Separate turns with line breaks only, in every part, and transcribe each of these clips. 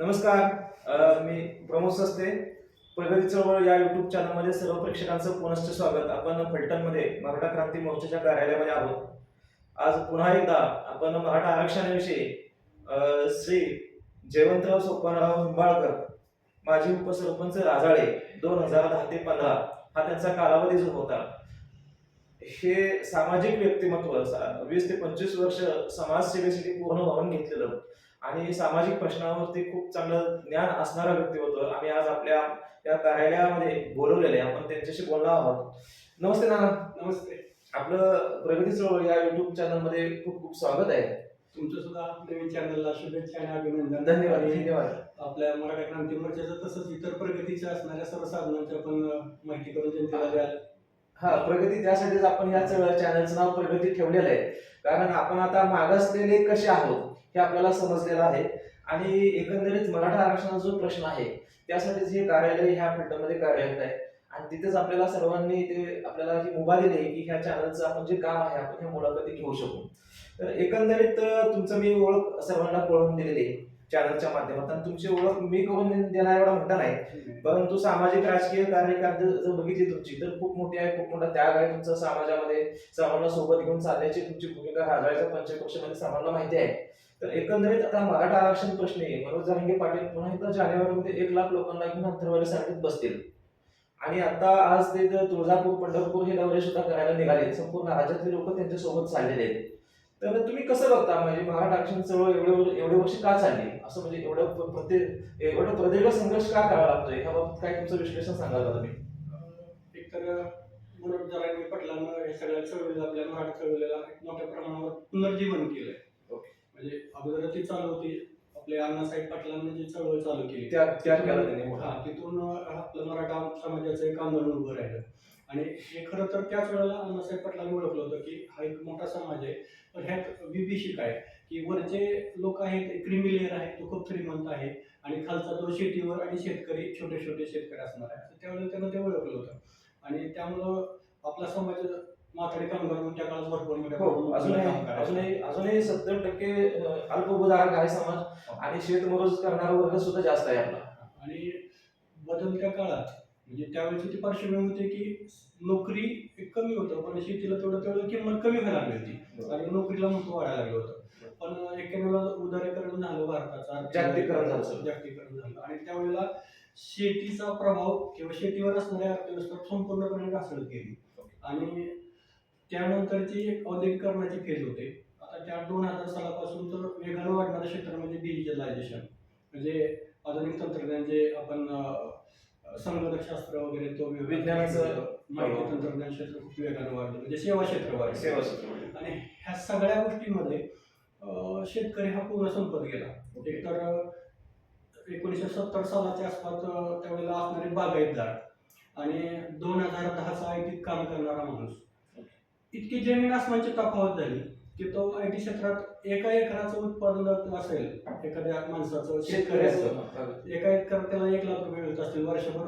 नमस्कार. मी प्रमोद सस्ते. प्रगती चळवळ या युट्यूब चॅनलमध्ये सर्व प्रेक्षकांचं पुनश्च स्वागत. आपण फलटणमध्ये मराठा क्रांती मोर्चाच्या कार्यालयामध्ये आहोत. आज पुन्हा एकदा आपण मराठा आरक्षणाविषयी श्री जयवंतराव सोपानराव निंबाळकर माजी उपसरपंच राजाळे दोन हजार दहा ते पंधरा हा त्यांचा कालावधी जो होता हे सामाजिक व्यक्तिमत्व वीस ते पंचवीस वर्ष समाजसेवेसाठी पूर्ण वाहून घेतलेलं आणि सामाजिक प्रश्नावरती खूप चांगलं ज्ञान असणारा व्यक्ती होतो आम्ही आज आपल्या या कार्यालयामध्ये बोलवलेले. आपण त्यांच्याशी बोलणार आहोत. नमस्ते नाना.
नमस्ते.
आपलं प्रगती चळवळ या युट्यूब चॅनलमध्ये खूप खूप स्वागत आहे.
तुमचं सुद्धा नवीन चॅनलला शुभेच्छा आणि अभिनंदन.
धन्यवाद धन्यवाद.
आपल्या मराठा क्रांती मोर्चाचं तसंच इतर प्रगतीच्या असणाऱ्या सर्व साधनांच्या पण अं, माहिती करून जनतेला द्याल.
हा प्रगती त्यासाठीच आपण या चॅनलचं नाव प्रगती ठेवलेलं आहे. कारण आपण आता मागासलेले कसे आहोत? हे आपल्याला समजलेलं आहे. आणि एकंदरीत मराठा आरक्षणाचा जो प्रश्न आहे त्यासाठीच हे कार्यालय ह्या फिल्डमध्ये कार्यरत आहे. आणि तिथेच आपल्याला सर्वांनी ते आपल्याला ही मुभा दिली आहे की ह्या चॅनलचं आपण जे काम आहे आपण ह्या मुलाखती घेऊ शकू. तर एकंदरीत तुमचं मी ओळख सर्वांना कळवून दिलेली आहे चॅनलच्या माध्यमातून. तुमची ओळख मी करून देणार एवढा मोठा नाही. परंतु सामाजिक राजकीय कार्यकर्ते जर बघितली तुमची तर खूप मोठी आहे खूप मोठा त्याग आहे तुमचा समाजामध्ये. सर्वांना सोबत घेऊन चालण्याची तुमची भूमिका राजाच्या पंचक्रोशीमध्ये सर्वांना माहिती आहे. तर एकंदरीत आता मराठा आरक्षण प्रश्नी मनोज जारंगे पाटील पुन्हा एकदा जानेवारीमध्ये एक लाख लोकांना घेऊन अंतर्वाली साठीत बसतील. आणि आता आज ते तुळजापूर पंढरपूर हे दौरे सुद्धा करायला निघाले संपूर्ण राज्यातले लोक त्यांच्यासोबत चाललेले आहेत. तर तुम्ही कसं बघता? म्हणजे मराठा आरक्षण चळवळ एवढे एवढे वर्ष का चालली? असं म्हणजे एवढं प्रत्येक एवढं प्रदीर्घ संघर्ष का करावा लागतोय? याबाबत काय तुमचं विश्लेषण सांगाल का तुम्ही?
एकतर मनोज जरांगे पाटलांना हे सगळ्या चळवळीला आपल्या मराठा चळवळीला मोठ्या प्रमाणावर पुनर्जीवन केलंय. म्हणजे अगोदर ती चालू होती. आपल्या अण्णासाहेब पाटलांनी जी चळवळ चालू केली.
त्या त्याग केला त्यांनी.
हा तिथून आपलं मराठा समाजाचं एक आंदोलन उभं राहिलं. आणि हे खरं तर त्याच वेळेला अण्णासाहेब पाटलांनी ओळखलं होतं की हा एक मोठा समाज आहे. पण ह्यात विभीषिक आहे की वरचे लोक आहेत क्रिमी लेअर आहे तो खूप श्रीमंत आहे. आणि खालचा जो शेतीवर आणि शेतकरी छोटे छोटे शेतकरी असणार आहे त्यावेळेला त्यांना ते ओळखलं होतं. आणि त्यामुळं आपला समाज माथाडी कामगार म्हणून त्या काळात भरपूर मोठ्या
हो अजूनही
काम करायचा.
अजूनही अजूनही सत्तर टक्के अल्पभूधारक आहे समाज आणि शेतमजूर करणारा वर्ग सुद्धा जास्त आहे आपला.
आणि बदलत्या काळात म्हणजे त्यावेळेची ती पार्श्वभूमी होती की नोकरी एक कमी होतं पण शेतीला तेवढं तेवढं किंमत कमी व्हायला लागली होती. आणि नोकरीला महत्त्व वाढायला लागलं होतं. पण एक्क्याण्णवला उदारीकरण झालं भारताचा
जागतिकीकरण झालं.
जागतिकीकरण झालं. आणि त्यावेळेला शेतीचा प्रभाव किंवा शेतीवर असणाऱ्या अर्थव्यवस्था संपूर्णपणे ढासळत गेली. आणि त्यानंतरची एक औद्योगिकरणाची फेज होते. आता त्या दोन हजार सालापासून तर वेगानं वाढणारं क्षेत्र म्हणजे डिजिटलायझेशन म्हणजे आधुनिक तंत्रज्ञान जे आपण संगणकशास्त्र वगैरे तो
विज्ञानाचं-
माहिती तंत्रज्ञान क्षेत्र खूप वेगानं वाढलं. म्हणजे सेवा क्षेत्र वाढलं.
सेवा क्षेत्र.
आणि ह्या सगळ्या गोष्टींमध्ये शेतकरी हा पूर्ण संपत गेला. एकतर एकोणीसशे सत्तर सालाच्या आसपास त्यावेळेला असणारे बागायतदार आणि दोन हजार दहाचा टीत काम करणारा माणूस. इतकी जमीन आसमानची तफावत झाली की तो आय टी क्षेत्रात एका एकराचं उत्पादन असेल एखाद्या माणसाचं शेतकऱ्याचं एका एकर त्याला एक लाख रुपये मिळत असतील वर्षभर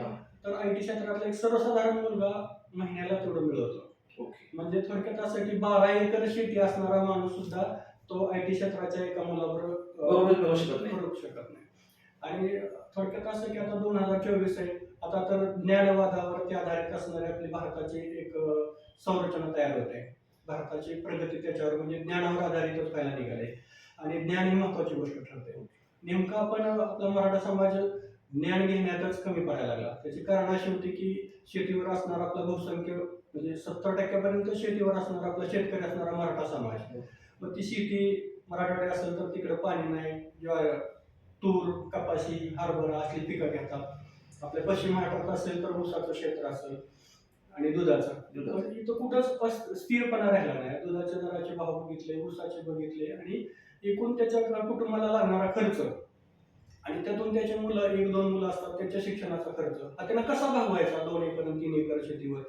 हा.
तर आय टी क्षेत्रातला एक सर्वसाधारण मुलगा महिन्याला तेवढं मिळवतो. म्हणजे थोडक्यात असं की बारा एकर शेती असणारा माणूस सुद्धा तो आय टी क्षेत्राच्या एका मुलाबरोबर
करू शकत नाही.
आणि थोडक्यात असं की आता दोन हजार चोवीस आहे. आता तर ज्ञानवादावरती आधारित असणारी आपली भारताची एक संरचना तयार होत आहे. भारताची प्रगती त्याच्यावर म्हणजे ज्ञानावर आधारितच व्हायला निघाले आणि ज्ञान ही महत्वाची गोष्ट ठरते. नेमकं आपण आपला मराठा समाज ज्ञान घेण्यातच कमी पडायला लागला. त्याची कारण अशी होती की शेतीवर असणारा आपला बहुसंख्य म्हणजे सत्तर टक्क्यापर्यंत शेतीवर असणारा आपला शेतकरी असणारा मराठा समाज. मग ती शेती मराठवाडे असेल तर तिकडे पाणी नाही ज्वार तूर कपाशी हरभरा असली पिकं घेतात. आपल्या पश्चिम महाराष्ट्रात असेल तर ऊसाचं क्षेत्र असेल आणि दुधाचं.
दुधाचं.
इथं कुठंच स्थिरपणा राहिला नाही. दुधाच्या दराचे भाव बघितले ऊसाचे बघितले आणि एकूण त्याच्या कुटुंबाला लागणारा खर्च. आणि त्यातून त्याची मुलं एक दोन मुलं असतात त्यांच्या शिक्षणाचा खर्च. हा त्यांना कसा भागवायचा दोन एकर आणि तीन एकर शेतीवर?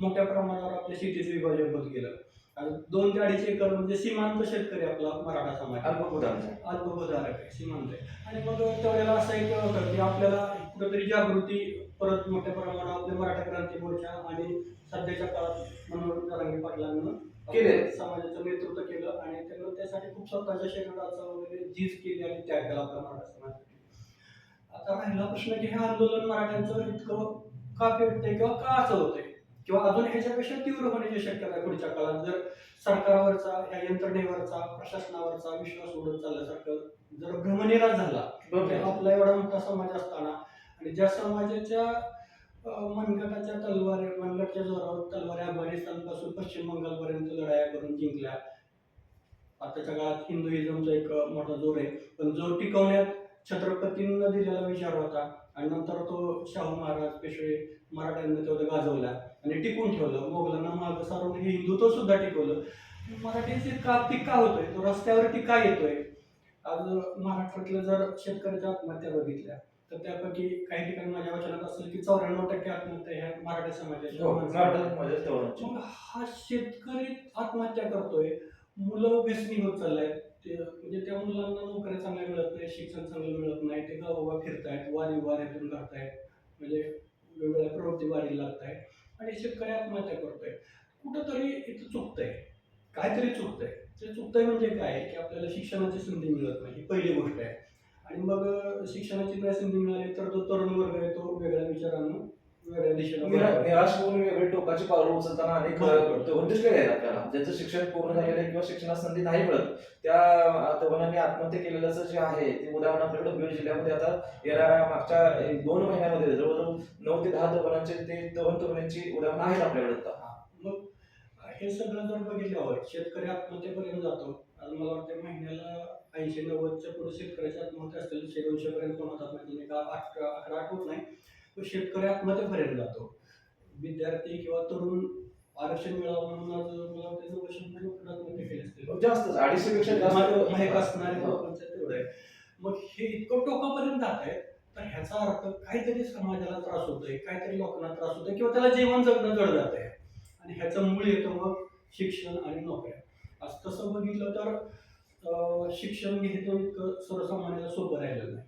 मोठ्या प्रमाणावर आपल्या शेतीचं विभाजन होत गेलं. दोन ते अडीच एकर म्हणजे सीमांत शेतकरी आपला मराठा समाज
अल्पभूधारक
आहे. सीमांत आहे आणि मग त्यावेळेला असं एक होतं की आपल्याला कुठेतरी जागृती परत मोठ्या प्रमाणावर आपल्या मराठा क्रांती मोर्चा आणि सध्याच्या काळात मनोहर जरांगे पाटलांना
आहे.
समाजाचं नेतृत्व केलं आणि त्यांना त्यासाठी खूप स्वतःच्या शरीराचा वगैरे झीज केली आणि त्याग केला आपल्या मराठा समाजासाठी. आता राहिला प्रश्न की हे आंदोलन मराठ्यांचं इतकं का पेटतंय किंवा का असं होतंय? किंवा अजून ह्याच्यापेक्षा तीव्र होण्याची शक्यता आहे पुढच्या काळात. जर सरकारवरचा या यंत्रणेवरचा प्रशासनावरचा विश्वास उडत चालल्यासारखं जर भ्रमनिराश झाला. आपला एवढा मोठा समाज असताना आणि ज्या समाजाच्या मनगटाच्या तलवारी मनगटच्या जोरावर तलवारी अफगाणिस्तानपासून पश्चिम बंगालपर्यंत लढाया करून जिंकल्या. आताच्या काळात हिंदुइझमचा एक मोठा जोर आहे. पण जो टिकवण्यात छत्रपतींना दिलेला विचार होता आणि नंतर तो शाहू महाराज पेशवे मराठ्यांना तेवढं गाजवला आणि टिकून ठेवलं. मोगलांना मागं सारून हे हिंदुत्व सुद्धा टिकवलं. मराठीचे का टिका होतोय? तो रस्त्यावरती का येतोय. आज महाराष्ट्रातल्या जर शेतकऱ्याच्या आत्महत्या बघितल्या तर त्यापैकी काही ठिकाणी माझ्या वचनात असेल की चौऱ्याण्णव टक्के आत्महत्या ह्या मराठी समाजाच्या
हो.
मग हा शेतकरी आत्महत्या करतोय. मुलं व्यसनी होत चाललायत. ते म्हणजे त्या मुलांना नोकऱ्या चांगल्या मिळत नाही शिक्षण चांगलं मिळत नाही. ते गावोगा फिरतायत वारी वाऱ्यातून करतायत म्हणजे वेगवेगळ्या प्रवृत्ती वाढीला लागतायत आणि शेतकरी आत्महत्या करतोय. कुठंतरी इथं चुकतंय. काहीतरी चुकतंय. ते चुकतंय म्हणजे काय? की आपल्याला शिक्षणाची संधी मिळत नाही. ही पहिली गोष्ट आहे. आणि मग शिक्षणाची काय संधी मिळाली तर तो तरुण वर्ग आहे तो वेगळ्या विचारानं
निराश होऊन वेगळे टोकाची पावलं उचलताना अनेक
बरोबर.
तरुण दिसलेले आहेत आपल्याला. ज्यांचं शिक्षण पूर्ण झालेलं आहे किंवा शिक्षणात संधी नाही मिळत त्या तरुणांनी आत्महत्या केलेलं जे आहे ते उदाहरण आपल्याकडे बीड जिल्ह्यामध्ये आता येणाऱ्या मागच्या दोन महिन्यामध्ये जवळजवळ नऊ ते दहा तरुणांचे ते तरुण तरुणींची उदाहरणं आहेत आपल्याकडे आता.
मग हे सगळं जर बघितल्यावर शेतकरी आत्महत्येपर्यंत जातो. आज मला वाटतं महिन्याला ऐंशी नव्वदच्या पुढे शेतकऱ्याची आत्महत्या असतील दोनशे पर्यंत कोण होतात माहिती नाही का आठ अकरा आठवत नाही. तो शेतकरी आत्महत्येपर्यंत जातो. विद्यार्थी किंवा तरुण आरक्षण मिळावं म्हणून आज मला शंभर लोक आत्महत्या केली असतील
जास्तच अडीचशे पेक्षा
माहीत
जास्त
असणारे लोकांचं तेवढं आहे. मग हे इतकं टोकापर्यंत जात आहे तर ह्याचा अर्थ काहीतरी समाजाला त्रास होतोय काहीतरी लोकांना त्रास होतोय किंवा त्याला जीवन जगणं जड जात आहे. आणि ह्याचं मूळ येतं मग शिक्षण आणि नोकऱ्या. आज तसं बघितलं तर शिक्षण घेतो इतकं सर्वसामान्याला सोपं राहिलं नाही.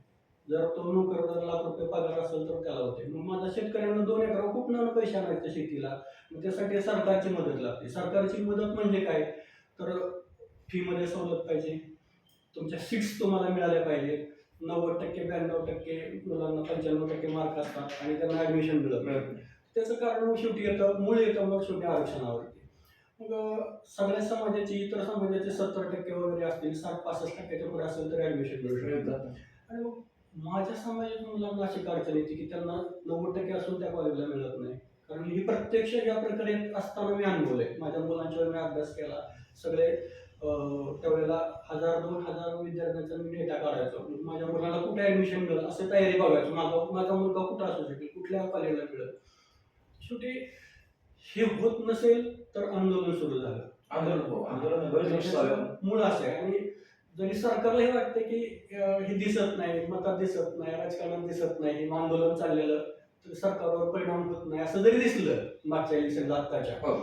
जर तो नोकरदार लाख रुपये पगार असेल तर त्याला होते. मग माझ्या शेतकऱ्यांना दोन एकर कुठनं पैसे आणायचे शेतीला. मग त्यासाठी सरकारची मदत लागते. सरकारची मदत म्हणजे काय? तर फीमध्ये सवलत पाहिजे. तुमच्या सीट्स तुम्हाला मिळाल्या पाहिजेत. नव्वद टक्के ब्याण्णव टक्के मुलांना पंच्याण्णव टक्के मार्क असतात आणि त्यांना ॲडमिशन मिळत नाही. त्याचं कारण मग शेवटी येतं. मूळ येतं मग शेवटी आरक्षणावरती. मग सगळ्या समाजाची इतर समाजाचे सत्तर टक्के वगैरे असतील साठ पासष्ट टक्क्याच्या पुढे असेल तर ॲडमिशन मिळू शकतं. आणि मग माझ्या समाजाच्या मुलांना अशी अडचण येते की त्यांना नव्वद टक्के असून त्या कॉलेजला मिळत नाही. कारण ही प्रत्यक्ष या प्रक्रियेत असताना मी अनुभवले माझ्या मुलांच्यावर मी अभ्यास केला. सगळे त्यावेळेला हजार दोन हजार विद्यार्थ्यांचा मी डेटा काढायचो. माझ्या मुलाला कुठे ऍडमिशन मिळेल असं तयारी बघायचो. माझा माझा मुलगा कुठं असू शकेल? कुठल्या कॉलेजला मिळेल? शेवटी हे होत नसेल तर आंदोलन सुरू झालं.
आंदोलन हो. आंदोलन
मूळ असं आहे. आणि जरी सरकारला हे वाटतं की हे दिसत नाही मतात दिसत नाही राजकारणात दिसत नाही आंदोलन चाललेलं तर सरकारवर परिणाम होत नाही असं जरी दिसलं मागच्या इलेक्शन आत्ताच्या
हो.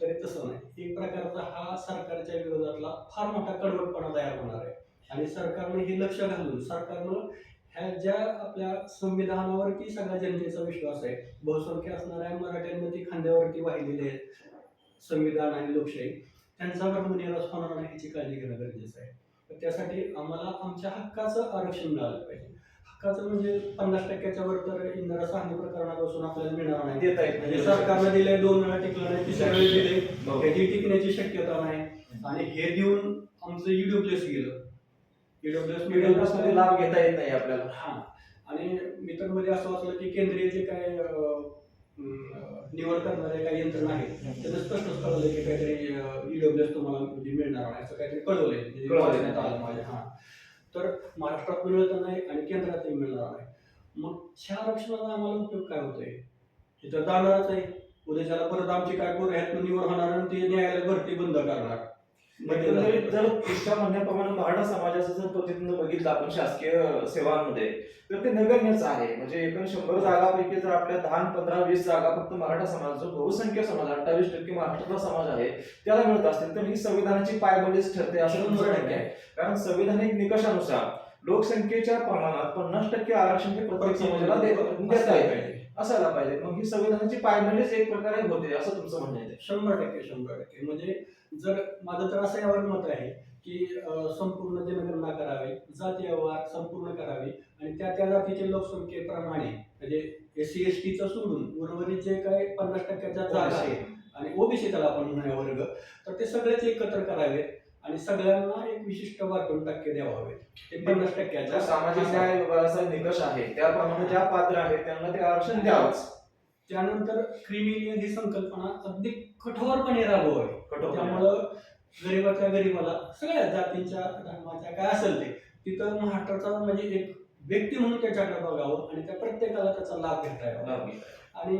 तरी तसं नाही. एक प्रकारचा हा सरकारच्या विरोधातला फार मोठा कडवटपणा तयार होणार आहे. आणि सरकारने हे लक्ष घालून सरकारनं ह्या ज्या आपल्या संविधानावरती सगळ्या जनतेचा विश्वास आहे बहुसंख्य असणाऱ्या मराठ्यांना ती खांद्यावरती वाहिलेली आहे संविधान आणि लोकशाही त्यांचा भ्रमनिराश होणार नाही याची काळजी घेणं गरजेचं आहे. तर त्यासाठी आम्हाला आमच्या हक्काचं आरक्षण मिळालं पाहिजे. हक्काचं म्हणजे पन्नास टक्क्याच्या वर तर इंदिरा साहनी प्रकरणापासून आपल्याला मिळणार नाही.
देता येत
म्हणजे
नाही
सरकारनं दिले दोन वेळा टिकलं नाही तिसऱ्या वेळी दिले. ह्याची टिकण्याची शक्यता नाही. आणि हे देऊन आमचं ईडब्ल्यूएस गेलं.
मिडलमध्ये लाभ घेता येत नाही आपल्याला.
हा. आणि मित्रांमध्ये असं वाटलं की केंद्रीय जे काय निवड करणारे काही यंत्रणा आहेत. त्यांना स्पष्टच कळवलं की काहीतरी ईडब्ल्यूएस तुम्हाला म्हणजे मिळणार नाही असं काहीतरी कळवलंय. म्हणजे
कळवलंय.
वाचण्यात आलं माझ्या हा. तर महाराष्ट्रात मिळत नाही आणि केंद्रातही मिळणार नाही. मग ह्या आरक्षणाचा आम्हाला उपयोग काय होतोय? इथं जाणारच आहे. उद्याच्याला परत आमची काय पोरं ह्यातनं निवड होणार आणि ते न्यायालय भरती बंद करणार.
एकंदरीत जर तुमच्या म्हणण्याप्रमाणे मराठा समाजाचं जर प्रतिनिधित्व बघितलं आपण शासकीय सेवांमध्ये तर ते नगण्यच आहे. म्हणजे एकूण शंभर जागापैकी जर आपल्या दहा पंधरा वीस जागा फक्त मराठा समाज जो बहुसंख्य समाज अठ्ठावीस टक्के महाराष्ट्रातला समाज आहे त्याला मिळत असतील तर ही संविधानाची पायबंदीच ठरते असं तुमचं म्हणणं आहे. कारण संविधानिक निकषानुसार लोकसंख्येच्या प्रमाणात पन्नास टक्के आरक्षण हे प्रत्येक समाजाला देता येते. असायला पाहिजे. मग ही संविधानाची पायबंदीच एक प्रकारे होते असं तुमचं म्हणणं आहे.
शंभर टक्के शंभर टक्के. म्हणजे जर माझं तर असं यावर मत आहे की संपूर्ण जनगणना करावी जाती व्यवहार संपूर्ण करावी आणि त्या त्या जातीच्या लोकसंख्येप्रमाणे म्हणजे एस सी एस टीचं सोडून उर्वरित जे काही पन्नास टक्क्याच्या जागा आहेत आणि ओबीसी त्याला आपण म्हणूया वर्ग तर ते सगळेच एकत्र करावेत आणि सगळ्यांना एक विशिष्ट वाटून टक्के द्यावावेत. ते पन्नास टक्क्याच्या
सामाजिक न्याय विभागाचा निकष आहे त्याप्रमाणे ज्या पात्र आहेत त्यांना ते आरक्षण द्यावंच.
त्यानंतर क्रिमिलियन ही संकल्पना अगदी कठोरपणे राबवावी. त्यामुळं गरीबाच्या गरीबाला सगळ्या जातींच्या धर्माच्या काय असेल ते तिथं महाराष्ट्राचा म्हणजे एक व्यक्ती म्हणून त्याच्याकडे बघावं आणि त्या प्रत्येकाला त्याचा लाभ घेता यावा. आणि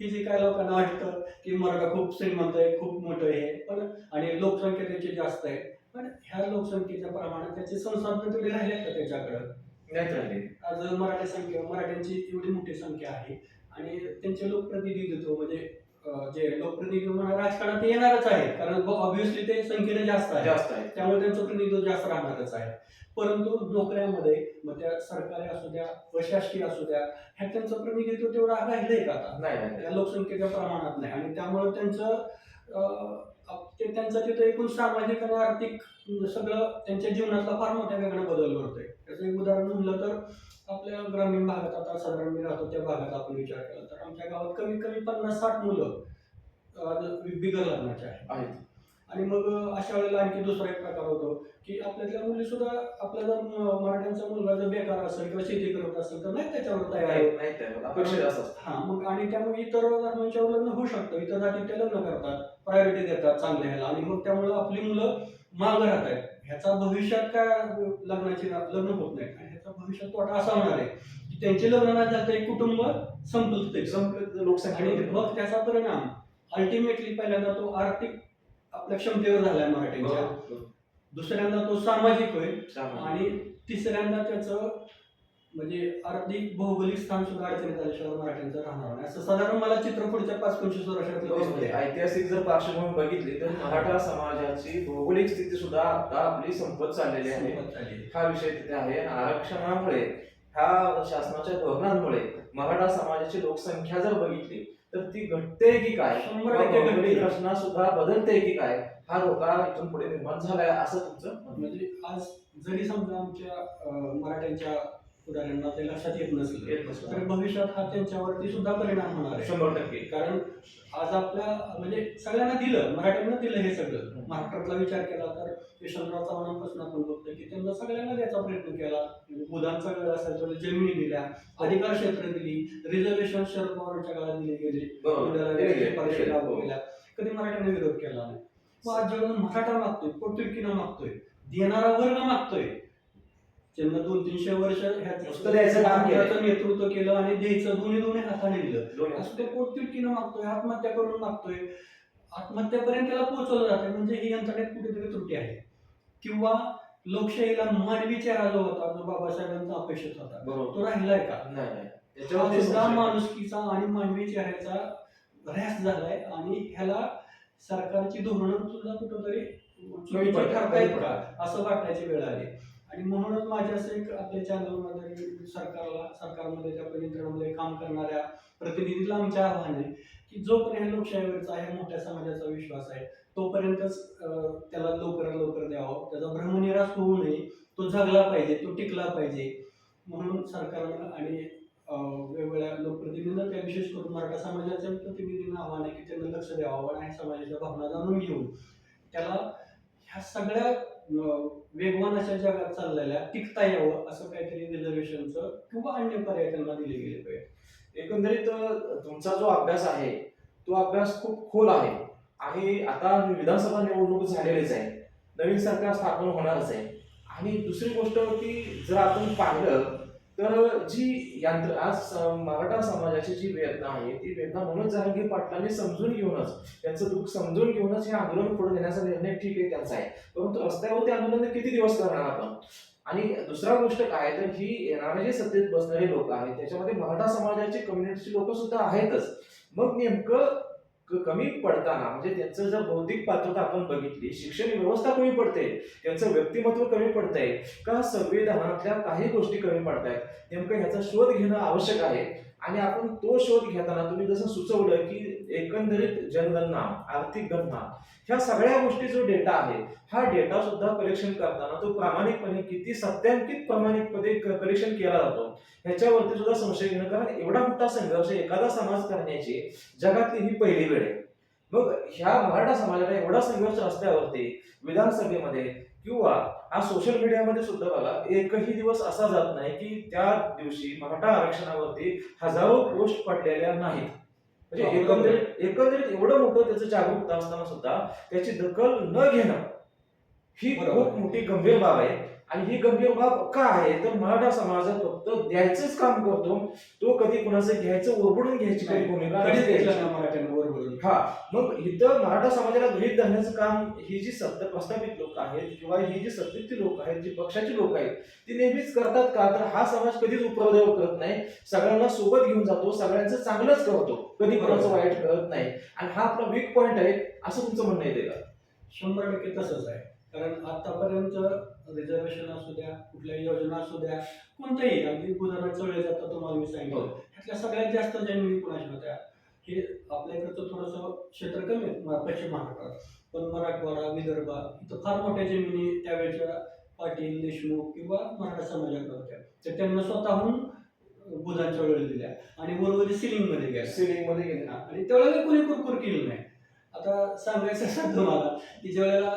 ही जी काय लोकांना वाटतं की मराठा खूप श्रीमंत आहे खूप मोठं आहे पण आणि लोकसंख्या त्याची जास्त आहे पण ह्या लोकसंख्येच्या प्रमाणात त्याची संसाधनं तेवढी राहिल्यात का त्याच्याकडं?
राहिले.
आज मराठी संख्या मराठ्यांची एवढी मोठी संख्या आहे आणि त्यांचे लोकप्रतिनिधित्व म्हणजे जे लोकप्रतिनिधी राजकारणात ते येणारच आहेत. कारण ऑब्व्हियसली ते संख्येने जास्त आहे
जास्त आहे
त्यामुळे त्यांचं प्रतिनिधित्व जास्त राहणारच आहे. परंतु नोकऱ्यामध्ये मग त्या सरकारी असू द्या अशासकीय असू द्या ह्या त्यांचं प्रतिनिधित्व तेवढं राहिलंय का आता?
नाही
त्या लोकसंख्येच्या प्रमाणात नाही. आणि त्यामुळे त्यांचं ते त्यांचं तिथं एकूण सामाजिक आणि आर्थिक म्हणजे सगळं त्यांच्या जीवनातला फार मोठ्या वेगानं बदल घडतोय. त्याचं एक उदाहरण म्हणलं तर आपल्या ग्रामीण भागात आता साधारण मी राहतो त्या भागात आपण विचार केला तर आमच्या गावात कमीत कमी पन्नास साठ मुलं बिगर लग्नाचे आहेत. आणि मग अशा वेळेला आणखी दुसरा एक प्रकार होतो की आपल्यातल्या मुली सुद्धा आपला जर मराठ्यांचा मुलगा जर बेकार असेल किंवा शेती करत असेल तर नाही त्याच्यावर तयार हा मग आणि त्यामुळे इतर धर्मांच्यावर लग्न होऊ शकतं. इतर जाती ते लग्न करतात प्रायोरिटी देतात चांगल्या ह्याला. आणि मग त्यामुळे आपली मुलं माग राहत आहेत. ह्याचा भविष्यात काय लग्नाची लग्न होत नाही. ह्याचा भविष्यात तोटा असा होणार आहे की त्यांचे लग्न नाही झालं एक कुटुंब संपलं
संपलं लोकसंख्या
आणि मग त्याचा परिणाम अल्टिमेटली पहिल्यांदा तो आर्थिक आपल्या क्षमतेवर झालाय मराठ्यांच्या
बरोबर.
दुसऱ्यांदा तो सामाजिक होईल. आणि तिसऱ्यांदा त्याचं म्हणजे आर्थिक भौगोलिक स्थान सुद्धा अडचणीत आल्याशिवाय मराठ्यांचं राहणार नाही. असं साधारण मला चित्र पुढच्या पाच पंचवीस वर्षात
बरोबर. ऐतिहासिक जर पार्श्वभूमी बघितली तर मराठा समाजाची भौगोलिक स्थिती सुद्धा आता आपली संपत चाललेली आहे. हा विषय तिथे आहे. आरक्षणामुळे ह्या शासनाच्या धोरणांमुळे मराठा समाजाची लोकसंख्या जर बघितली तर ती घटते की काय
शंभर टक्के.
भौगोलिक रचना सुद्धा बदलते की काय हा धोका इथून पुढे निर्माण झालाय असं तुमचं.
म्हणजे आज जरी समजा आमच्या मराठ्यांच्या पुढाऱ्यांना ते लक्षात येत नसलं. तर भविष्यात हा त्यांच्यावरती सुद्धा परिणाम होणार आहे.
शंभर टक्के.
कारण आज आपल्या म्हणजे सगळ्यांना दिलं मराठ्यांना दिलं हे सगळं. महाराष्ट्रातला विचार केला तर यशवंतराव चव्हाणांपासून आपण बघतोय की त्यांना सगळ्यांना द्यायचा प्रयत्न केला. बुधांचा वेळ असेल तर जमिनी दिल्या अधिकार क्षेत्र दिली रिझर्वेशन शरद पवारांच्या काळात दिली गेली. केल्या. कधी मराठ्याने विरोध केला नाही. मग आज जेव्हा मराठा मागतोय पोर्तुगीनं मागतोय देणारा वर्ग मागतोय ज्यांना दोन तीनशे वर्ष
द्यायचं काम केलं.
नेतृत्व केलं आणि द्यायचं दोन्ही दोन्ही हाताने दिलं. असं ते पोटतिडकीनं मागतोय आत्महत्या करून मागतोय. आत्महत्यापर्यंत त्याला पोहोचवलं जातंय. म्हणजे ही यंत्रणेत कुठेतरी त्रुटी आहे. किंवा लोकशाहीला मानवी चेहरा जो होता जो बाबासाहेबांचा अपेक्षित होता
बरोबर.
तो राहिलाय का?
नाही.
माणुसकीचा आणि मानवी चेहऱ्याचा ऱ्हास झालाय आणि ह्याला सरकारची धोरणं सुद्धा कुठंतरी असं वाटायची वेळ आली. आणि म्हणूनच माझ्या असं एक आपल्या चॅनलमध्ये सरकारला सरकारमध्ये त्या यंत्रणामध्ये काम करणाऱ्या प्रतिनिधीला आमचे आव्हान आहे की जोपर्यंत लोकशाहीवरचा आहे मोठ्या समाजाचा विश्वास आहे तोपर्यंतच त्याला लवकरात लवकर द्यावं. त्याचा भ्रमनिराश होऊ नये. तो जगला पाहिजे तो टिकला पाहिजे. म्हणून सरकारनं आणि वेगवेगळ्या लोकप्रतिनिधींना त्या विशेष करून मराठा समाजाच्या प्रतिनिधींना आव्हान आहे की त्यांना लक्ष द्यावं आणि समाजाच्या भावना जाणून घेऊन त्याला ह्या सगळ्या वेगवान अशा जगात चाललेल्या टिकता यावं असं काहीतरी रिझर्वेशनचं किंवा अन्य पर्याय त्यांना दिले गेले पाहिजे.
एकंदरीत तुमचा जो अभ्यास आहे तो अभ्यास खूप खोल आहे. आणि आता विधानसभा निवडणूक झालेलीच आहे. नवीन सरकार स्थापन होणारच आहे. आणि दुसरी गोष्ट की जर आपण पाहिलं तर जी यंत्र आज मराठा समाजाची जी वेदना आहे ती वेदना म्हणून जहांगीर पाटलांनी समजून घेऊनच त्यांचं दुःख समजून घेऊनच हे आंदोलन पुढे देण्याचा निर्णय ठीक आहे त्यांचा आहे. परंतु रस्त्यावरती आंदोलन किती दिवस करणार आपण? आणि दुसरा गोष्ट काय तर ही येणारे जे सत्तेत बसणारे लोक आहेत त्याच्यामध्ये मराठा समाजाचे कम्युनिटीचे लोक सुद्धा आहेतच. मग नेमकं कमी पडताना म्हणजे त्यांचं जर बौद्धिक पात्रता आपण बघितली शिक्षण व्यवस्था कमी पडते त्यांचं व्यक्तिमत्व कमी पडतंय का संविधानातल्या काही गोष्टी कमी पडतायत नेमकं ह्याचा शोध घेणं आवश्यक आहे. आणि आपण तो शोध घेताना तुम्ही जसं सुचवलं की एकंदरीत जनगणना आर्थिक गणना ह्या सगळ्या गोष्टी जो डेटा आहे हा डेटा सुद्धा कलेक्शन करताना तो प्रामाणिकपणे किती सत्यांकित प्रामाणिकपणे कलेक्शन केला जातो ह्याच्यावरती सुद्धा संशय घेणं कारण एवढा मोठा संघर्ष एखादा समाज करण्याची जगातली ही पहिली वेळ आहे. मग ह्या मराठा समाजाला एवढा संघर्ष असल्यावरती विधानसभेमध्ये किंवा हा सोशल मीडियामध्ये सुद्धा बघा एकही दिवस असा जात नाही की त्या दिवशी मराठा आरक्षणावरती हजारो पोस्ट पडलेल्या नाहीत. म्हणजे एकंदरीत एकंदरीत एवढं मोठं त्याचं जागरूकता असताना सुद्धा त्याची दखल न घेणं ही. खूप मोठी गंभीर बाब आहे आणि ही गंभीर बाब का आहे? तर मराठा समाज फक्त द्यायचंच काम करतो. तो कधी कुणाचं घ्यायचं ओरबडून घ्यायची कधी भूमिका हा मग इथं मराठा समाजाला गृहीत धरण्याचं काम ही जी सत्ता प्रस्थापित लोक आहेत किंवा ही जी सत्तेची लोक आहेत जी पक्षाची लोक आहेत ती नेहमीच करतात का? तर हा समाज कधीच उपद्रव करत नाही. सगळ्यांना सोबत घेऊन जातो सगळ्यांचं चांगलंच करतो. कधी कोणाचं वाईट करत नाही. आणि हा आपला वीक पॉइंट आहे असं तुमचं म्हणणं येते का?
शंभर टक्के तसंच आहे. कारण आतापर्यंत रिझर्वेशन असू द्या कुठल्याही योजना असू द्या कोणत्याही अगदी गुजरात चळले जातात तुम्हाला मी सांगितलं.
हो.
ह्यातल्या सगळ्यात जास्त जमिनी कुणाच्या होत्या? हे आपल्या इकडचं थोडंसं क्षेत्र कमी पश्चिम महाराष्ट्रात. पण मराठवाडा विदर्भ इथं फार मोठ्या जमिनी त्यावेळेच्या पाटील देशमुख किंवा मराठा समाजाकडे होत्या. तर त्यांना स्वतःहून बुधांच्या वेळ दिल्या आणि बरोबर सिलिंगमध्ये गेल्या.
सिलिंगमध्ये गेले
हा, आणि त्यावेळेला कोणी कुरकुर केली नाही. आता सांगायचं असं तुम्हाला की ज्यावेळेला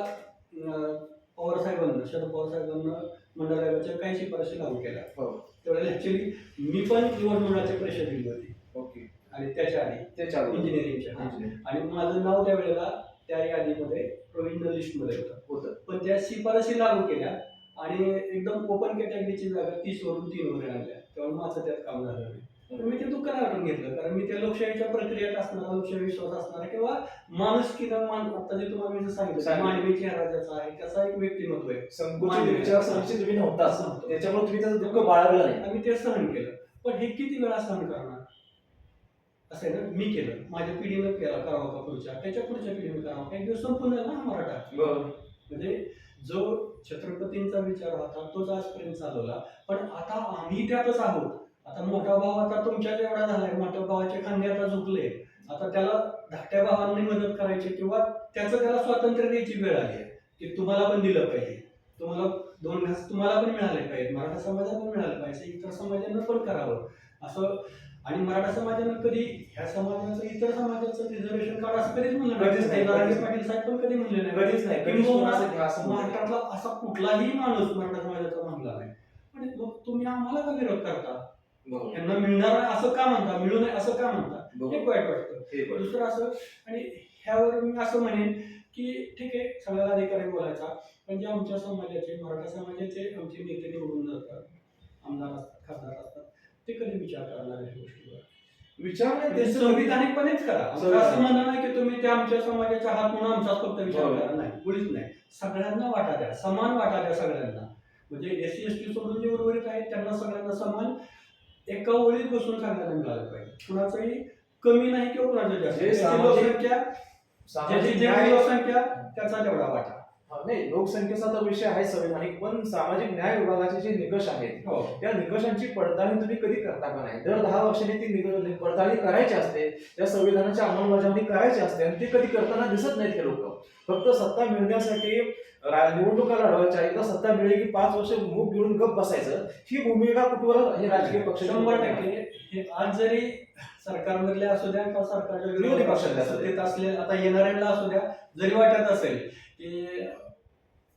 पवार साहेबांना शरद पवार साहेबांना मंडळ आयोगाच्या काही शिफारशी लागू केल्या.
हो.
त्यावेळेला ऍक्च्युली मी पण निवडणुकाची परीक्षा दिली होती.
ओके.
आणि त्याच्या आधी.
ते चालू
इंजिनिअरिंगच्या. आणि माझं नाव त्यावेळेला त्या यादीमध्ये प्रोव्हिजनल लिस्टमध्ये होतं.
होतं.
पण त्या शिफारशी लागू केल्या आणि एकदम ओपन कॅटेगरीची जागा तीस वरून तीन वर आणल्या तेव्हा माझं त्यात काम झालं नाही. मी ते वाटून घेतलं कारण मी त्या लोकशाहीच्या प्रक्रियेत असणारा लोकशाही विश्वास असणारा किंवा माणूस किंवा मान आता जे तुम्हाला मी सांगितलं. मानवी चेहरा ज्याचा आहे त्याचा एक व्यक्तिमत्व आहे.
संकुचित
मान्य.
विचारसरणीचे तुम्ही
नव्हतो.
त्याच्यामुळे तुम्ही त्याचं दुःख बाळगलं नाही.
आम्ही ते सहन केलं. पण हे किती वेळा सहन करणार? असं आहे ना? मी केलं. माझ्या पिढीनं केला करावं का पुढच्या? त्याच्या पुढच्या पिढीनं करावं? एक दिवस संपून जाईल ना हा मराठा. म्हणजे जो छत्रपतींचा विचार होता तोच आजपर्यंत चालवला. पण आता आम्ही त्यातच आहोत. आता मोठा भाव आता तुमच्या एवढा झालाय. मोठ्या भावाचे खांदे आता झुकले. आता त्याला धाकट्या भावांनी मदत करायची किंवा त्याचं त्याला स्वातंत्र्य द्यायची वेळ आली आहे की तुम्हाला पण दिलं पाहिजे. तुम्हाला दोन घास तुम्हाला पण मिळाले पाहिजे मराठा समाजाला पण मिळाले पाहिजे इतर समाजानं पण करावं. असं आणि मराठा समाजानं कधी ह्या समाजाचं इतर समाजाचं रिझर्वेशन कार्ड असं कधीच म्हणलं
कधीच नाही,
नारायण पाटील साहेब पण कधी म्हणले नाही.
कधीच नाही.
महाराष्ट्रातला असा कुठलाही माणूस मराठा समाजाचा म्हणला नाही. पण मग तुम्ही आम्हाला का विरोध करता?
बरोबर.
यांना मिळणार नाही असं का म्हणता मिळू नये असं का म्हणता. हे वाईट वाटतं. दुसरं असं आणि ह्यावर मी असं म्हणेन की ठीक आहे सगळ्याला अधिकारी बोलायचा पण जे आमच्या समाजाचे मराठा समाजाचे आमचे नेते निवडून जातात आमदार असतात खासदार असतात ते कधी विचार करणार या गोष्टीवर
विचार नाही
ते संविधानिकपणेच करा आमचं. असं म्हणणं नाही की तुम्ही त्या आमच्या समाजाच्या हात म्हणून आमचाच फक्त विचार. करा नाही मुळीच नाही सगळ्यांना वाटा द्या समान वाटा द्या सगळ्यांना म्हणजे एस सी एस टी सोडून जे उर्वरित आहेत त्यांना सगळ्यांना समान एका ओळीत बसून सगळ्यांना मिळालं पाहिजे. कुणाचंही कमी नाही किंवा कुणाचं जास्त.
जे
ज्याची
सामाजिक-
लोकसंख्या
सामाजिक
ज्याची जेवढी
न्याय-
लोकसंख्या त्याचा तेवढा वाटा.
हा, नाही लोकसंख्येचा तर विषय आहे संविधानिक पण सामाजिक न्याय विभागाचे जे निकष आहेत
हो.
त्या निकषांची पडताळणी तुम्ही कधी करता का नाही? दर दहा वर्षांनी ती निक- पडताळणी करायची असते त्या संविधानाची अंमलबजावणी करायची असते आणि ते कधी करताना दिसत नाहीत हे लोक. फक्त सत्ता मिळण्यासाठी निवडणुका लढवायच्या एकदा सत्ता मिळली की पाच वर्ष मुख घेऊन गप बसायचं. ही भूमिका कुठवर हे राजकीय पक्ष
शंभर टक्के. हे आज जरी सरकारमधल्या असू द्या किंवा सरकारच्या
विरोधी पक्षातल्या असू
सत्तेत असले आता येणाऱ्यांना असू द्या जरी वाटत असेल की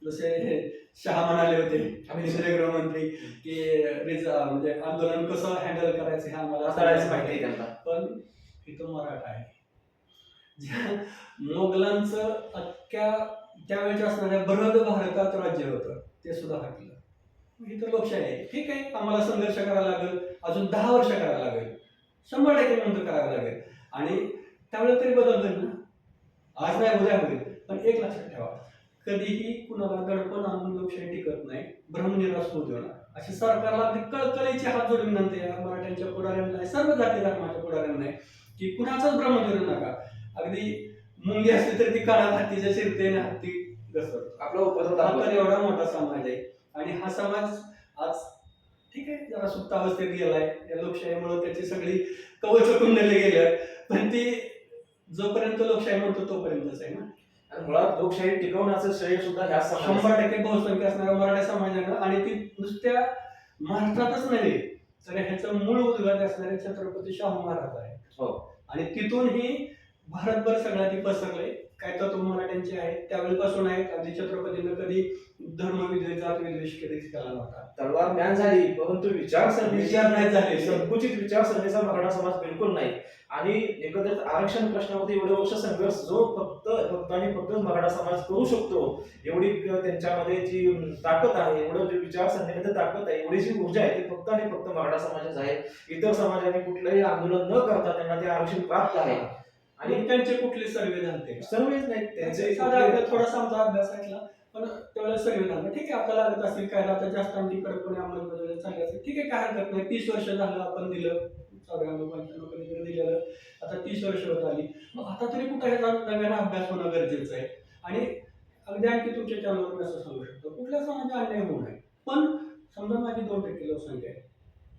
जसे हे शहा म्हणाले होते
आम्ही
दुसरे गृहमंत्री की म्हणजे आंदोलन कसं हँडल करायचं हे आम्हाला पण इथं मराठा आहे. मोगलांचं अख्ख्या त्यावेळेच्या असणाऱ्या बृहद भारतात राज्य होतं ते सुद्धा हटलं. तर लोकशाही आहे. ठीक आहे आम्हाला संघर्ष करावा लागेल अजून दहा वर्ष करावं लागेल. शंभर टक्के नंतर करावं लागेल. आणि त्यावेळेला तरी बदल होईल ना? आज नाही उद्या होईल. पण एक लक्षात ठेवा. कधीही कुणाला दडपण आणून लोकशाही टिकत नाही भ्रमनिराश होऊ देऊ ना अशी सरकारला कळकळीची हात जोडून विनंती आहे. मराठ्यांच्या पुढाऱ्यांना सर्व जाती धर्माच्या पुढाऱ्यांना की कुणाचाच भ्रम देऊ नका. अगदी मुंगी असली तरी ती काळा हत्तीच्या शिरतेने हत्ती घसरतो.
आपला उपद्रव
हा तर. एवढा मोठा समाज आहे. आणि हा समाज आज ठीक आहे जरा सुप्त अवस्थेत गेलाय. या लोकशाहीमुळे त्याची सगळी कवच कुंडले गेल्या पण ती जोपर्यंत लोकशाही म्हणतो तोपर्यंतच आहे ना.
आणि मुळात लोकशाही टिकवण्याचं श्रेय सुद्धा ह्या
शंभर टक्के बहुसंख्य असणाऱ्या मराठा समाजानं आणि ती नुसत्या महाराष्ट्रातच नव्हे तर ह्याचं मूळ उद्गार असणारे छत्रपती शाहू महाराज आहे
हो.
आणि तिथून ही भारतभर सगळ्या ती पसरले काय तत्व मराठ्यांचे आहेत त्यावेळीपासून आहेत. आधी छत्रपतीनं कधी धर्मविद्वेष जात विद्वेष कधीच केला नव्हता.
तलवार ज्ञान झाली परंतु विचारसरणी
विचार नाही झाले.
संकुचित विचारसरणीचा मराठा समाज बिलकुल नाही. आणि एकंदरीत आरक्षण प्रश्नावरती एवढे वर्ष संघर्ष जो फक्त फक्त आणि फक्त मराठा समाज करू शकतो एवढी त्यांच्यामध्ये जी ताकद आहे एवढं जे विचारसरणीमध्ये ताकद आहे एवढी जी ऊर्जा आहे ती फक्त आणि फक्त मराठा समाजाच आहे. इतर समाजाने कुठलंही आंदोलन न करता त्यांना ते आरक्षण प्राप्त आहे.
आणि त्यांचे कुठले सर्वे झाले
सर्वच नाही त्यांचे
साधा आपला थोडासा आमचा अभ्यास ऐकला पण त्यावेळेला सर्वे झाला ठीक आहे आता लागत असेल काय आता जास्त आणखी कडकपणे अंमलबजावणी चालली असेल. ठीक आहे काय हरकत नाही. तीस वर्ष झालं आपण दिलं. दिलेलं. आता तीस वर्ष होत आली. मग आता तरी कुठं नव्यानं अभ्यास होणं गरजेचं आहे? आणि अगदी आणखी तुमच्या चॅनलवर मी असं सांगू शकतो. कुठल्या समाजा अन्याय होऊ नये. पण समजा माझी दोन टक्के लोकसंख्या आहे.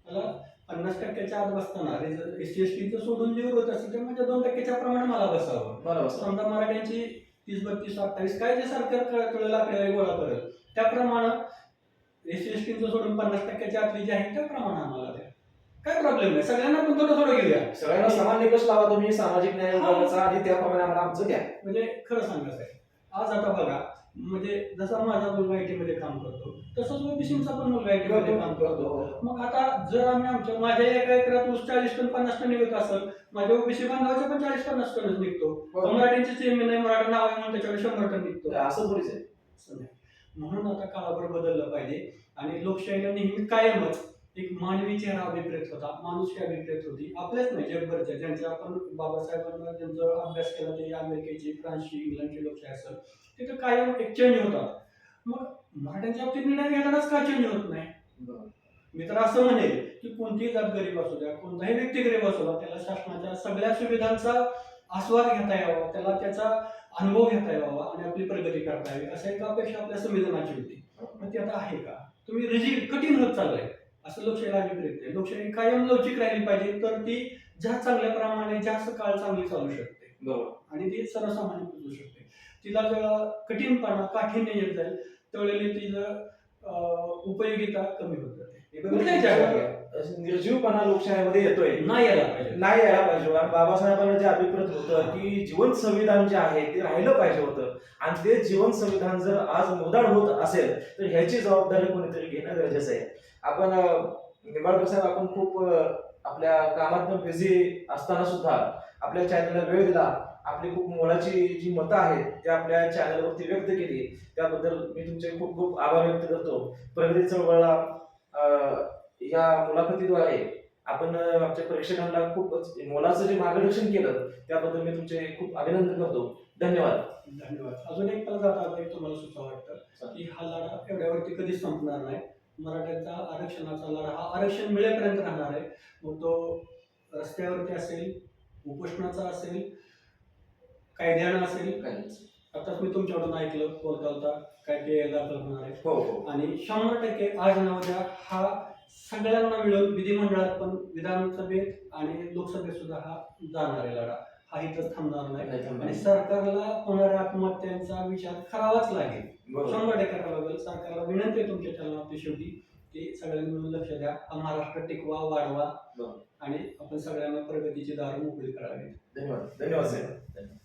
मला पन्नास टक्क्याच्या आत बसताना. एस सी एस टीचं सोडून जे होत असेल तर माझ्या दोन टक्क्याच्या प्रमाणे मला बसावं.
बरोबर.
समजा मराठ्यांची तीस बत्तीस अठ्ठावीस काय जे सरकार कळेल आकडेवारी गोळा करेल त्याप्रमाणे एस सी एस टीचं सोडून पन्नास टक्क्याच्या आतली जी आहे त्याप्रमाणे आम्हाला द्या. काय प्रॉब्लेम नाही. सगळ्यांना पण थोडं थोडं घेऊया.
सगळ्यांना समान निकष लावा तुम्ही सामाजिक न्याय आणि त्याप्रमाणे आम्हाला आमचं द्या.
म्हणजे खरं सांगायचं आहे. आज आता बघा म्हणजे जसा माझा मुलगा आयमध्ये काम करतो तसंच ओबीसीचा पण मुलगा आयमध्ये काम करतो. मग आता जर आम्ही आमच्या माझ्या एका एकरात ऊस चाळीस टन पन्नास टन निघत असेल माझ्या ओबीसी बांधवाच्या पण चाळीस पन्नास टनच निघतो. मराठ्यांची जमीन आहे मराठा नाव आहे म्हणून त्याच्यावर शंभर टन निघतो.
असं थोडीच आहे.
नाही. म्हणून आता काळाभर बदललं पाहिजे आणि लोकशाहीला नेहमी कायमच एक मानवी चेहरा अभिप्रेत होता माणुसकी अभिप्रेत होती. आपल्याच नाही जगभरच्या ज्यांच्या आपण बाबासाहेबांना ज्यांचा अभ्यास केला ते अमेरिकेची फ्रान्सची इंग्लंडची लोकशाही असेल तिथं कायम एक चेंज होता मग मराठ्यांच्या बाबतीत निर्णय घेतानाच का चेंज होत नाही? मी तर असं म्हणेल की कोणतीही जात गरीब असू द्या कोणताही व्यक्ती गरीब असू द्या त्याला शासनाच्या सगळ्या सुविधांचा आस्वाद घेता यावा त्याला त्याचा अनुभव घेता यावा आणि आपली प्रगती करता यावी असं एक अपेक्षा आपल्या संविधानाची होती. पण ती आता आहे का? तुम्ही रिजिड कठीण होत चाललंय. असं लोकशाहीला अभिप्रेत आहे लोकशाही कायम लवचिक राहिली पाहिजे तर ती ज्या चांगल्या प्रमाणे जास्त काळ चांगली चालू शकते.
बरोबर.
आणि ती सर्वसामान्य पोचू शकते. तिला जेव्हा कठीणपणा काठीण्य येत जाईल त्यावेळेला अं, उपयोगिता कमी होत जाते.
निर्जीवपणा लोकशाहीमध्ये येतोय.
नाही यायला पाहिजे.
नाही यायला पाहिजे. बाबासाहेबांना जे अभिप्रेत होतं की जीवन संविधान जे आहे ते राहिलं पाहिजे होतं. आणि ते जीवन संविधान जर आज मुदाड होत असेल तर ह्याची जबाबदारी कोणीतरी घेणं गरजेचं आहे. आपण निंबाळकर साहेब आपण खूप आपल्या कामात बिझी असताना सुद्धा आपल्या चॅनलला वेळ दिला. आपली खूप मोलाची जी मतं आहेत ते आपल्या चॅनलवरती व्यक्त केली. त्याबद्दल मी तुमचे खूप खूप आभार व्यक्त करतो. प्रगती चळवळला या मुलाखतीद्वारे आपण आमच्या प्रेक्षकांना खूपच मोलाचं जे मार्गदर्शन केलं त्याबद्दल मी तुमचे खूप अभिनंदन करतो. धन्यवाद.
धन्यवाद. अजून एक मला जाता एक तुम्हाला सुद्धा वाटतं की हा लढा एवढ्यावरती कधीच संपणार नाही. मराठ्यांचा आरक्षणाचा लढा हा आरक्षण मिळेपर्यंत राहणार आहे. मग तो रस्त्यावरती असेल उपोषणाचा असेल कायद्यानं असेल
काहीच.
आताच मी तुमच्याकडून ऐकलं बोलता बोलता काय ते दाखल होणार आहे.
हो हो.
आणि शंभर टक्के आज ना उद्या हा सगळ्यांना मिळून विधिमंडळात पण विधानसभेत आणि लोकसभेत सुद्धा हा जाणार आहे लढा. हा इथं थांबणार नाही. आणि सरकारला होणाऱ्या आत्महत्यांचा विचार करावाच लागेल. शंभर टक्के करावा लागेल. सरकारला विनंती आहे तुमच्या चॅनलवरती शेवटी की सगळ्यांनी मिळून लक्ष द्या. हा महाराष्ट्र टिकवा वाढवा. आणि आपण सगळ्यांना प्रगतीची दारं मोकळी करावी.
धन्यवाद. धन्यवाद साहेब. धन्यवाद.